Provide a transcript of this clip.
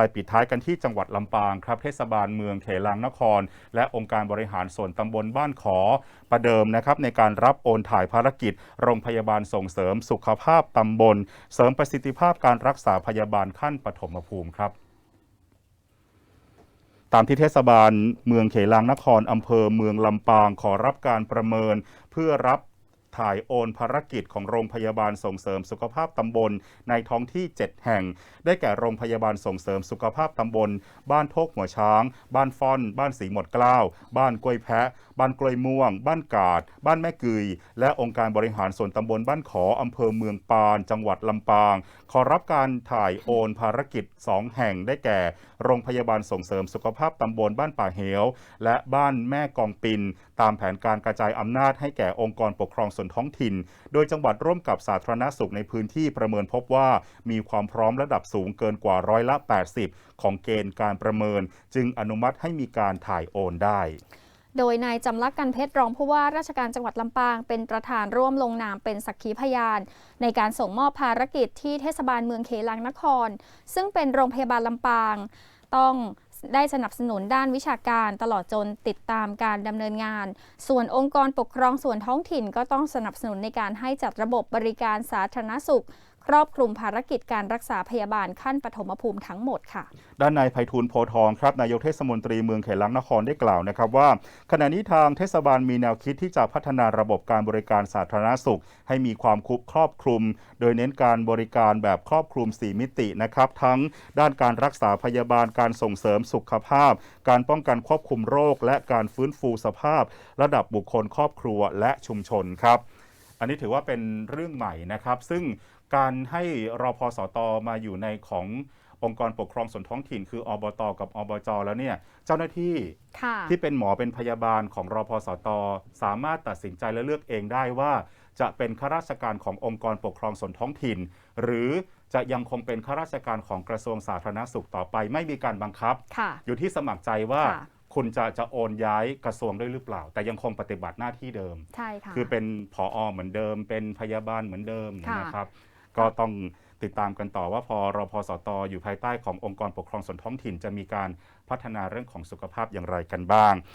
ไปปิดท้ายกันที่จังหวัดลำปางครับเทศบาลเมืองเขลางนคร และองค์การบริหารส่วนตำบลบ้านขอ ประเดิมนะครับในการรับโอนถ่ายภารกิจ โรงพยาบาลส่งเสริมสุขภาพตำบล เสริมประสิทธิภาพการรักษาพยาบาลขั้นปฐมภูมิครับตามที่เทศบาลเมืองเขลางนครอำเภอเมืองลำปางขอรับการประเมิน เพื่อรับ ถ่ายโอนภารกิจของโรงพยาบาลส่งเสริมสุขภาพตำบลในท้องที่ 7 แห่ง ได้แก่โรงพยาบาลส่งเสริมสุขภาพตำบล บ้านโทกหัวช้าง บ้านฟอน บ้านสีหมดกล้าว บ้านกล้วยแพะ บ้านกล้วยม่วง บ้านกาด บ้านแม่กืยและองค์การบริหารส่วนตำบลบ้านขออำเภอเมืองปาน จังหวัดลำปาง ขอรับการถ่ายโอนภารกิจ 2 แห่งได้แก่ โรงพยาบาลส่งเสริมสุขภาพตำบลบ้านป่าเหว และบ้านแม่กองปิน ตามแผนการกระจายอำนาจให้แก่องค์กรปกครองส่วนท้องถิ่น โดยจังหวัดร่วมกับสาธารณสุขในพื้นที่ประเมินพบว่ามีความพร้อมระดับสูงเกินกว่าร้อยละ 80 ของเกณฑ์การประเมิน จึงอนุมัติให้มีการถ่ายโอนได้โดยนายจำลักกันเพชรรองผู้ว่าราชการจังหวัดลำปาง เป็นประธานร่วมลงนามเป็นสักขีพยาน ในการส่งมอบภารกิจที่เทศบาลเมืองเขลังนคร ซึ่งเป็นโรงพยาบาลลำปาง ต้อง ได้สนับสนุนด้านวิชาการตลอดจนติดตามการดำเนินงาน ส่วนองค์กรปกครองส่วนท้องถิ่นก็ต้องสนับสนุนในการให้จัดระบบบริการสาธารณสุข ครอบคลุมภารกิจการรักษาพยาบาลขั้นปฐมภูมิทั้งหมดค่ะ ด้านนายไพฑูรย์โพทองครับนายกเทศมนตรีเมืองเขลังนครได้กล่าวนะครับว่า ขณะนี้ทางเทศบาลมีแนวคิดที่จะพัฒนาระบบการบริการสาธารณสุข ให้มีความคุบครอบคลุม โดยเน้นการบริการแบบครอบคลุม 4 มิตินะครับทั้งด้านการรักษาพยาบาลการส่งเสริมสุขภาพ การป้องกันควบคุมโรค และการฟื้นฟูสภาพ ระดับบุคคลครอบครัวและชุมชนครับ อันนี้ถือว่าเป็นเรื่องใหม่นะครับ ซึ่งการให้รอพสตมาอยู่ในขององค์กรปกครองส่วนท้องถิ่น คืออบตกับอบจแล้วเนี่ยเจ้าหน้าที่ค่ะที่เป็นหมอเป็นพยาบาลของรอพสตสามารถตัดสินใจและเลือกเองได้ว่า จะเป็นข้าราชการขององค์กรปกครองส่วนท้องถิ่น หรือจะยังคงเป็นข้าราชการของกระทรวงสาธารณสุขต่อไป ไม่มีการบังคับค่ะอยู่ที่สมัครใจว่าค่ะ คุณจะจะโอนย้ายกระทรวงด้วยหรือเปล่า แต่ยังคงปฏิบัติหน้าที่เดิม ใช่ค่ะ คือเป็นผออเหมือนเดิม เป็นพยาบาลเหมือนเดิมค่ะ นะครับ ก็ต้องติดตามกันต่อว่าพอรพสตอยู่ภายใต้ขององค์กรปกครองส่วนท้องถิ่น จะมีการพัฒนาเรื่องของสุขภาพอย่างไรกันบ้าง